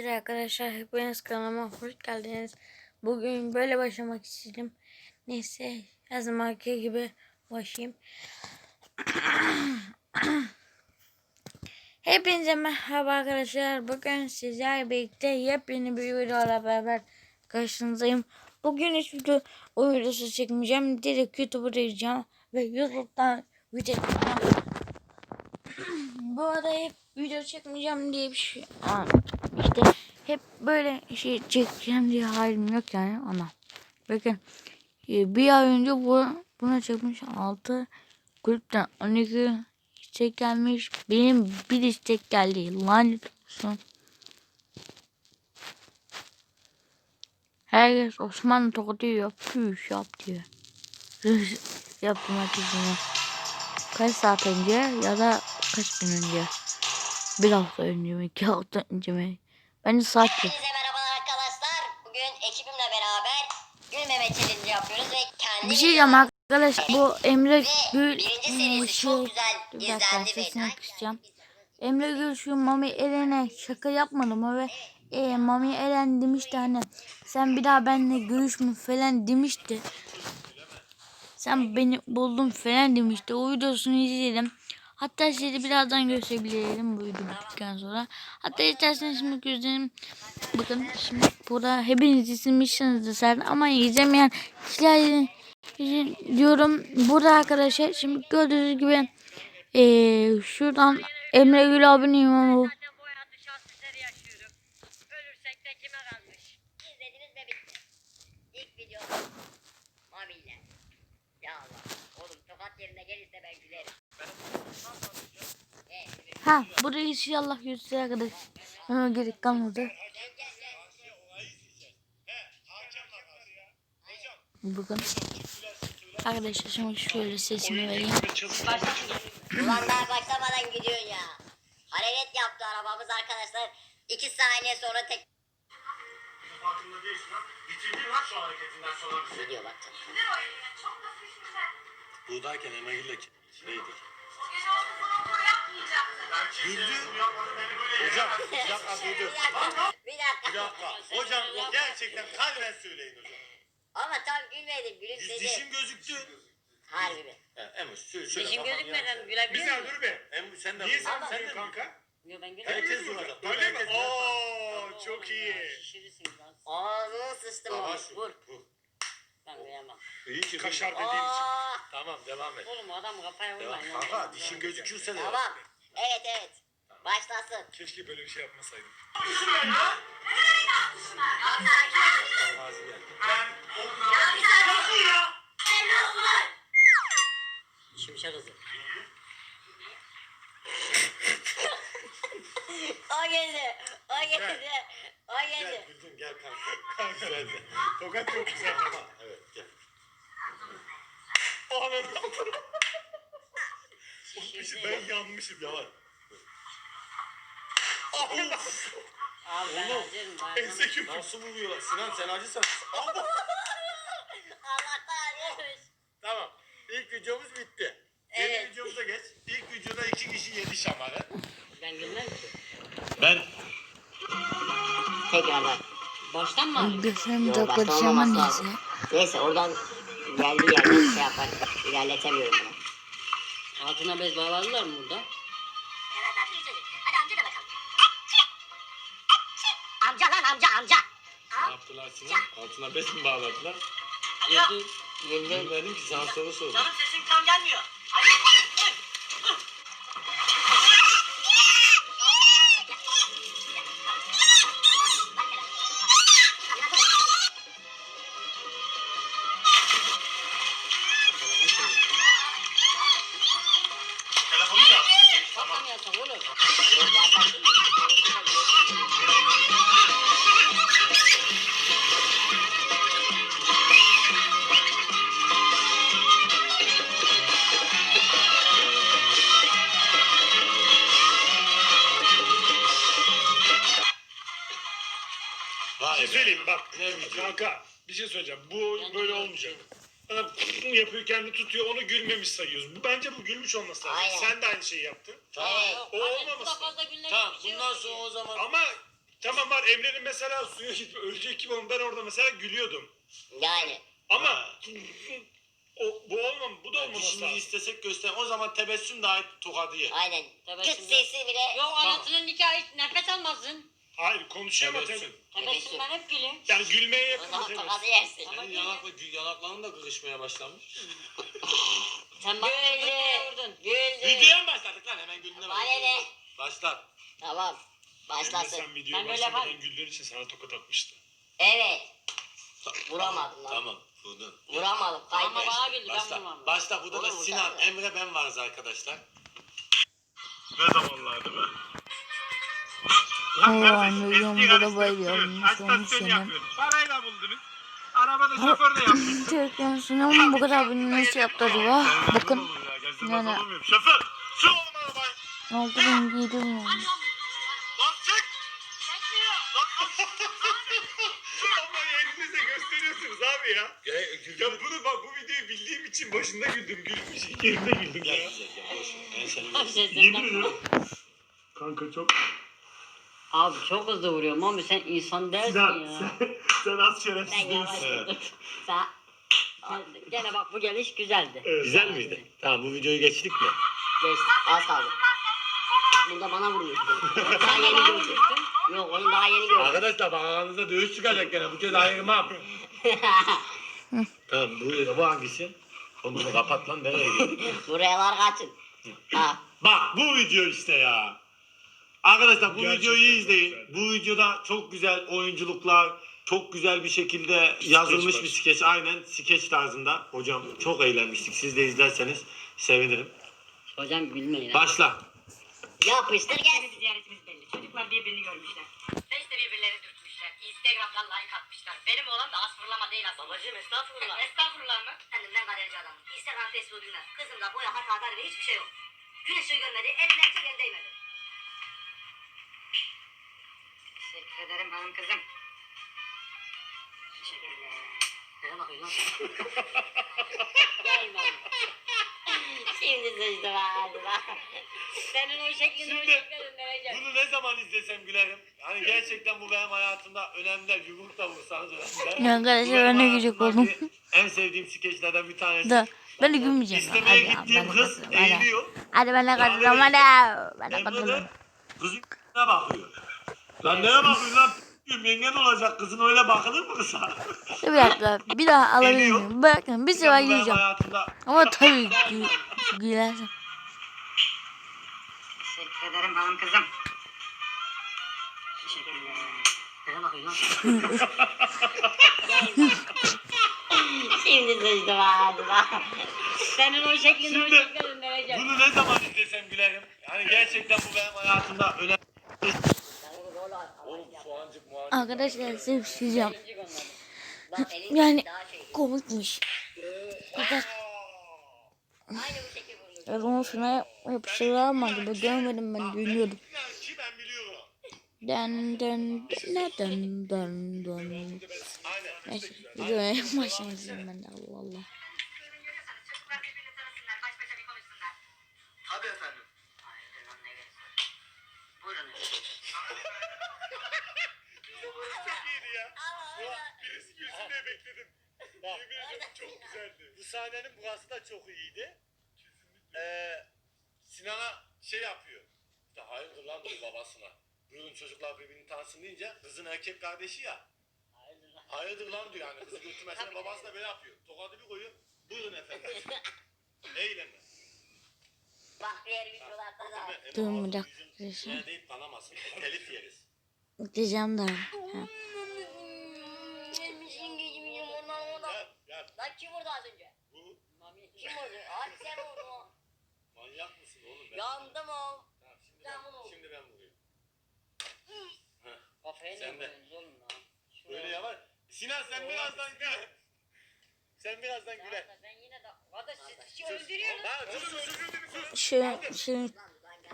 Evet arkadaşlar hepiniz kanalıma hoş geldiniz. Bugün böyle başlamak istedim. Neyse her zamanki gibi başlayayım. Hepinize merhaba arkadaşlar. Bugün sizlerle birlikte yepyeni bir videoyla beraber karşınızdayım. Bugün hiç video videosu çekmeyeceğim. Direkt YouTube'a gireceğim ve YouTube'dan video çekeceğim. Bu arada hep video çekmeyeceğim diye bir şey. Aa, işte hep böyle şey çekeceğim diye halim yok yani ama. Bakın e, bir ay önce bu, buna çekmiş 6 kulüpten 12 istek gelmiş. Benim bir istek geldi. Lanet olsun. Herkes Osmanlı tokadı yapıyor yap diyor. Yapmak için kaç saat önce ya da kaç gün önce? Bir hafta önce mi? iki hafta önce mi? Bence yok. Hepinize merhabalar arkadaşlar. Bugün ekibimle beraber gülmeme challenge yapıyoruz ve kendi Bir şey diyeceğim arkadaşlar. Bu Emre Gül birinci serisi şey çok güzel izlendi ve sesini kısacağım. Emre Gül şu Mami Eren'e şaka yapmadım ama ve e, Mami Eren demişti hani sen bir daha benimle görüşme falan demişti. Sen beni buldun falan demişti. O videosunu izledim. Hatta size birazdan gösterebilirim bu video bittikten sonra. Hatta isterseniz şimdi gözlerim bakın şimdi burada hepiniz izlemişsinizdir zaten ama izlemeyen kişiler diyorum. Burada arkadaşlar şimdi gördüğünüz gibi eee şuradan Emre Gül abinin tokat yerine gelirse ben gülerim. Ha burayı inşallah gösterir arkadaş. Ona gerek kalmadı. Bakın. Arkadaşlar şimdi şöyle sesimi vereyim. Ulan daha başlamadan gidiyorsun ya. Hareket yaptı arabamız arkadaşlar. İki saniye sonra tek Farkında değilsin ha. Bitirdin lan şu hareketinden sonra bizi. video bakacağım. Buğdayken Emre'yle şeydi. Bir Hocam, hocam dur dur. dakika. Bir Bir dakika. Hocam gerçekten kalben söyleyin hocam. Ama tam gülmedim. Yüz Gülümsedi. dişim gözüktü. Harbi mi? Şöyle şöyle. Dişim gözükmeden Bir miyim? saniye dur be. Emo sen de Niye sen Ama- vuruyorsun kanka? Yo ben. Herkes vuracak. Dur, Öyle mi? herkes vuracak. Oo çok iyi. Şişirirsiniz lan. Ağzını sıçtım Tamam, onu. şu- Vur. vur. Ben gülemem. İyi ki Kaşar dediğin için. Aa, Tamam devam et. Oğlum adam kafaya Devam. vurmayın. Kanka dişin gözükürse de. tamam. Evet evet. Başlasın. Keşke böyle bir şey yapmasaydım. Gazi geldi. Şimşek hızı. O geldi. O geldi. O Gel geldi. güldün gel kanka. Kanka güzeldi. Tokat çok güzel ama. Evet gel. Anam. ben yanmışım yalan. Allah. Abi ben Oğlum, acırım. Ense küpü. Nasıl vuruyorlar? Sinan sen acısan. Allah kahretsin. tamam. İlk videomuz bitti. Evet. Yeni videomuza geç. İlk videoda iki kişi yedi şamarı. Ben gülmem ki. Ben Tekrardan. Baştan mı alayım? Gözlerim Yo, de başta bakacağım neyse. lazım. Neyse oradan geldiği yerden şey yapar. İlerletemiyorum bunu. Altına bez bağladılar mı burada? Hadi amca da bakalım. Amca lan amca amca. ne yaptılar Sinan? Altına bez mi bağladılar? Girdi. Ben dedim ki sana soru sordum. sesin tam gelmiyor. Bak. Kanka bir şey söyleyeceğim. Bu böyle olmayacak. Adam yapıyor kendi tutuyor onu gülmemiş sayıyoruz. Bu bence bu gülmüş olması lazım. Aynen. Sen de aynı şeyi yaptın. Tamam. O Hadi, olmaması burada fazla gülmek Tamam bir şey bundan yok sonra o zaman Ama Tamam var Emre'nin mesela suya gitme ölecek gibi oldu. Ben orada mesela gülüyordum. Yani. Ama o, bu olmam, bu da Yani olmaması Şimdi lazım. istesek göster. O zaman tebessüm dahi tokadı yer. Aynen. Tebessüm Kız ya. sesi bile. Yok anasının nikahı hiç nefes almazsın. Hayır konuşuyor ama tabii. Tebessüm ben hep gülüyorum. Yani gülmeye yakın zaman bir tokadı yersin. Ama Senin yanak, yanakların da kırışmaya başlamış. Sen bana Güldü. vurdun. Güldü. Videoya mı başladık lan? Hemen güldün Bana ne? Başlat. Tamam. Emre Başlasın. sen videoya Ben böyle başlamadan güldüğün için sana tokat atmıştı. Evet. Vuramadım lan. Tamam. Vurdun. Vuramadım. Ama Kaybettim. bana güldü ben Başla. vurmam. Başla. Burada da Oğlum, Sinan. Emre ben varız arkadaşlar. Ne zamanlardı be? Allah'ım biliyorum burada bayılıyorum. Son sene. Parayla buldunuz. Arabada şoför de yaptınız. Türkiye'nin sinema bu kadar beni nasıl yaptı acaba? Bakın Yani- Şoför! Şu oğlum arabayı! 6700 olmuş. Lan çık! Ama elinizle gösteriyorsunuz abi ya. Ya bunu bak bu videoyu bildiğim için başında güldüm. Gülmüş yerinde güldüm ya. Ben Yemin ediyorum. Kanka çok... Abi çok hızlı vuruyorum ama sen insan değilsin Sinan ya. sen, sen az şerefsiz Ben yavaş değilsin. vurdum. Sen Gene bak bu geliş güzeldi. Evet. Güzel miydi? Tamam bu videoyu geçtik mi? geçti. Az kaldı. Burada bana vurmuştun. Daha yeni gördüm. Yok onu daha yeni gördüm. Arkadaşlar bak aranızda dövüş çıkacak gene. Bu kez ayırmam. tamam bu, bu hangisi? Oğlum bunu kapat lan nereye gidiyorsun? Buraya kaçın. Ha. Bak bu video işte ya. Arkadaşlar bu Gerçekten videoyu izleyin. güzel. Bu videoda çok güzel oyunculuklar, çok güzel bir şekilde yazılmış var. bir skeç. Aynen skeç tarzında. Hocam çok eğlenmiştik. Siz de izlerseniz sevinirim. Hocam gülmeyin. Başla. Yapıştır gel. ziyaretimiz belli. Çocuklar birbirini görmüşler. Face'te birbirlerini dürtmüşler. Instagram'dan like atmışlar. Benim oğlan da az fırlama değil aslında. Babacım estağfurullah. Estağfurullah mı? Efendim ben galerci adamım. Instagram, Facebook bilmem. Kızımla boya hata haber ve hiçbir şey yok. Gün ışığı görmedi, elinden çek el değmedi. Teşekkür ederim hanım kızım. Teşekkürler. Neye bakıyorsun lan? Şimdi sıçtım. Senin o şeklini o Şimdi- vereceğim. Bunu ne zaman izlesem gülerim. Hani gerçekten bu benim hayatımda önemli. Yumruk da vursanız önemli. Ya arkadaşlar Bu benim ben de gülecek hayatımdaki oldum. En sevdiğim skeçlerden bir tanesi. Da ben de gülmeyeceğim. ya. İstemeye Hadi ya, gittiğim ben de kız katılıyorum. Hadi. eğiliyor. Hadi ben de katılıyorum hadi. Ben de Emre katılıyorum. de kızın ne bakıyor? Lan neye bakıyorsun lan? Yengen olacak kızın öyle bakılır mı kıza? Bir dakika bir daha alabilir miyim? Bakın bir sefer hayatımda Ama tabii gü gülersen. Teşekkür ederim hanım kızım. Teşekkürler. Neye bakıyorsun Şimdi sıçtım bak. Senin o şeklini o şeklini vereceğim. bunu ne zaman izlesem gülerim. Yani gerçekten bu benim hayatımda önemli. Oğlum soğancık muhancık. Arkadaşlar size bir şey diyeceğim. Yani komikmiş. Fakat ben onu şuna yapıştırılar ama bu görmedim ben ben. Den den den den den den. Aynen. Neyse videoya başlayayım ben de Allah Allah. Birisi diye bekledim. Yemin ederim çok güzeldi. Bu sahnenin burası da çok iyiydi. Ee, Sinan'a şey yapıyor. İşte hayırdır lan diyor babasına. Buyurun çocuklar birbirini tanısın deyince kızın erkek kardeşi ya. Hayırdır lan diyor yani kızı götürmesine babası da böyle yapıyor. Tokadı bir koyuyor. Buyurun efendim. Eğlenin. Bak diğer videolarda da. Dur bir dakika. Ne deyip kanamasın. Telif yeriz. Diyeceğim daha. Ha. Lan kim vurdu az önce? Bu Kim vurdu? Hadi sen vurdun. manyak mısın oğlum? Ben Yandım o. Tamam, şimdi, Ben ben, bunu- şimdi ben vuruyorum. Kafayı Sen ne de. oğlum lan? Böyle yavaş. Sinan sen birazdan gül. Sen birazdan güle. Ya Ben yine de... Kardeş siz kişi öldürüyorsunuz. Ha sus sus sus. Şu şu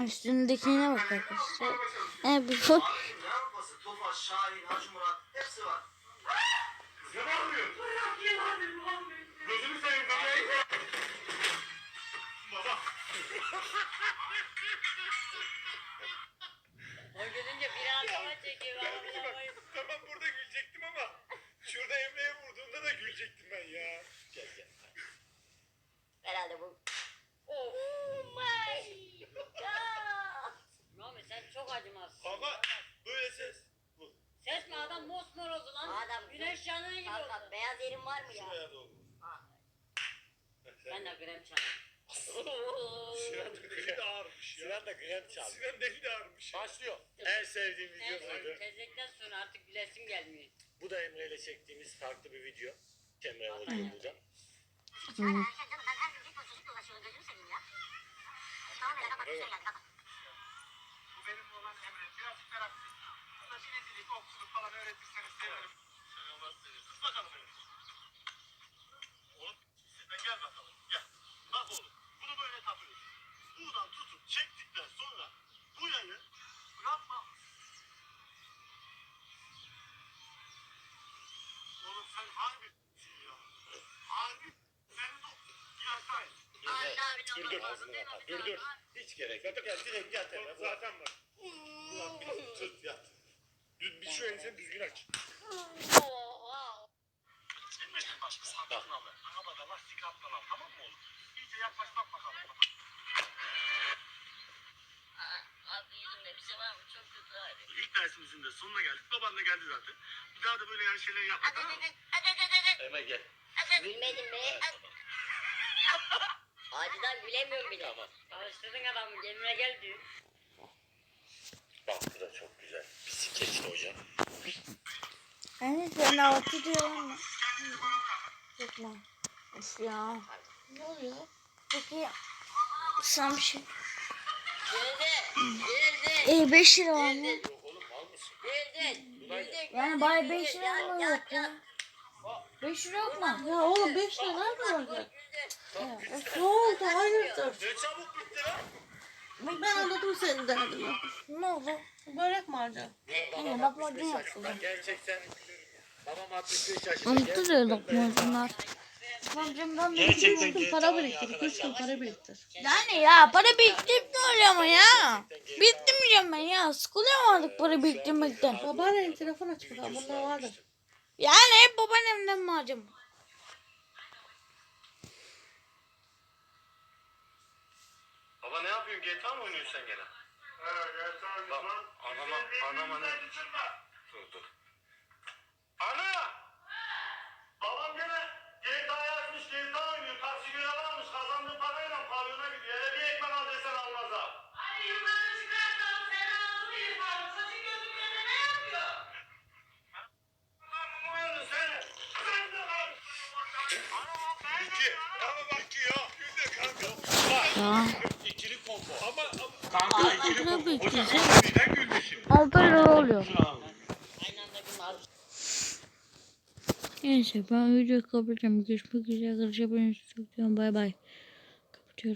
üstündekine bak arkadaşlar. E bu Abim ne yapması? Tofaş, Şahin, Hacı Murat hepsi var. Kız ne bağırıyorsun? O gülünce bir çekiyor. Ben bir bak, tamam burada gülecektim ama şurada Emre'ye vurduğunda da gülecektim ben ya. Gel gel. Herhalde bu. Oh my god. Mami sen çok acımazsın. Kanka böyle ses. Bu. Ses mi adam mosmor oldu lan. Adam- Güneş yanığı gibi Kanka oldu. beyaz yerin var mı ya? Şuraya doğru. Ben de krem çaldım. Sinan da deli de ağırmış ya. Sinan da deli de ağırmış ya. Başlıyor. En sevdiğim video buydu. Tezekten sonra artık gülesim gelmiyor. Bu da Emre ile çektiğimiz farklı bir video. Emre oluyor burada. Bu benim olan Emre. Birazcık meraklı. Buna binicilik, okçuluk falan öğretirseniz sevinirim. Sen Allah. Kız bakalım Emre. Oğlum sen gel bakalım. Gel. Bak oğlum. Bunu böyle takıyorsun. Buradan tutup çektikten sonra bu yayı bırakma. Oğlum sen harbi ya. Harbi. Senin o yaşayın. Dur dur ağzını kapat. Dur dur. Hiç gerek yok. Gel direkt yat. Bak zaten bak. Ulan bir tut yat. Bir, bir şu elini düzgün aç. Bilmediğin başka sakin al. Arabada lastik alttan al tamam mı oğlum? İyice yaklaş bak bakalım. Abi yüzümde bir şey var mı? Çok kötü ağrıyor. İlk dersimizin de sonuna geldik. Baban da geldi zaten. Bir daha da böyle yani şeyler yapma tamam mı? Emre gel. Gülmedin mi? Evet, tamam. Acıdan gülemiyorum bile. Tamam. Çalıştırdın adamı gemine gel diyor. Bak bu da çok güzel. Bisikletli hocam. Yani sen diyorum ama. Yok lan. Of ya. Ne oluyor? Peki sana bir şey. Güldün. Güldün. E 5 lira var mı? Yok oğlum mal mısın? Güldün. Yani bari 5 lira mı yok ya? 5 lira yok mu? Ya oğlum 5 lira nerede olacak? Of, ne oldu? Hayırdır? Ne çabuk bitti lan. Ben anladım senin derdini. Ne oldu? Börek mi harca? Anne lahmacun yaptılar. Gerçekten babam 65 yaşında. Unuttu da lahmacunlar. Lahmacundan da Gerçekten gün para biriktir. Üç gün para biriktir. Yani ya para biriktirip ne oluyor ama ya? Biriktirmeyeceğim ben ya. Sıkılıyorum artık para biriktirmekten. Babaannenin telefon aç bakalım. Bunda vardır. Yani hep babaannemden mi harcam? Baba ne yapıyorsun? GTA mı oynuyorsun sen gene? Tamam. Bak, Lan, anama- anama ne-. Dur dur. Ana! Babam gene GTA'ya açmış, GTA oynuyor. Taksi görevi almış, kazandığı parayla pavyona gidiyor. Hele bir ekmek al desen almaz ha. Lan bu oyunu seni. Sen de lan. Anam, ben de- İki. Ama bak ki ya. Günde kanka. Ya. İkili combo. Ama kanka ikili Altına bu. Hocam biriktireceğim. neden güldü şimdi? 6 lira oluyor. Neyse ben videoyu kapatacağım. Görüşmek üzere. Ben çok Bay bay.